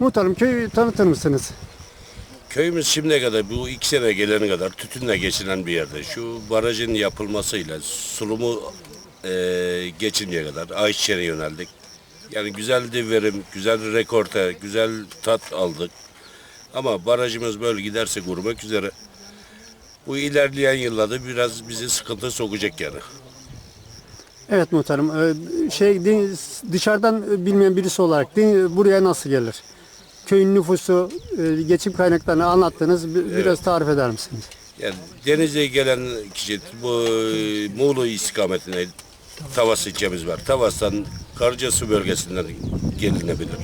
Muhtarım köyü tanıtır mısınız? Köyümüz şimdiye kadar bu iki sene gelene kadar tütünle geçinen bir yerde. Şu barajın yapılmasıyla sulumu eee geçinceye kadar ayçiçeğine yöneldik. Yani güzel de verim, güzel rekorte, güzel tat aldık. Ama barajımız böyle giderse kurmak üzere. Bu ilerleyen yıllarda biraz bizi sıkıntı sokacak yani. Evet muhtarım. Ee, Şey dışarıdan bilmeyen birisi olarak buraya nasıl gelir? Köyün nüfusu, e, geçim kaynaklarını anlattınız. Bi- Biraz tarif eder misiniz? Yani denize gelen kişi bu e, Muğla istikametine Tavas ilçemiz var. Tavas'tan Karacası bölgesinden gelinebilir.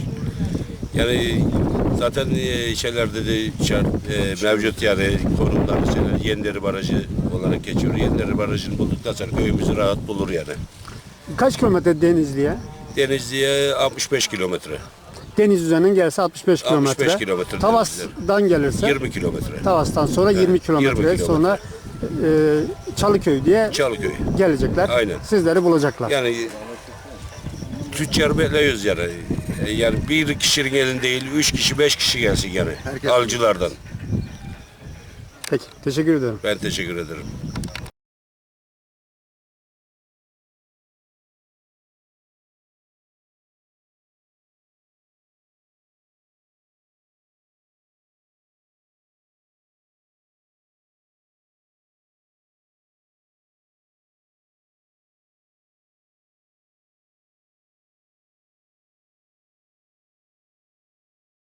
Yani zaten e, şeylerde de şart, e, mevcut yani konumlar şeyler Yenderi Barajı olarak geçiyor. Yenderi Barajı'nı bulduktan sonra köyümüzü rahat bulur yani. Kaç kilometre Denizli'ye? Denizli'ye 65 kilometre. Deniz üzerinden gelse 65 kilometre. 65 kilometre Tavas'dan gelirse 20 kilometre. Tavas'tan sonra 20 20 kilometre kilometre. sonra e, Çalıköy diye Çalıköy. gelecekler. Aynen. Sizleri bulacaklar. Yani tüccar bekliyoruz yani. Yani bir kişinin elinde değil, üç kişi, beş kişi gelsin yani. Alcılardan. Peki. Teşekkür ederim. Ben teşekkür ederim.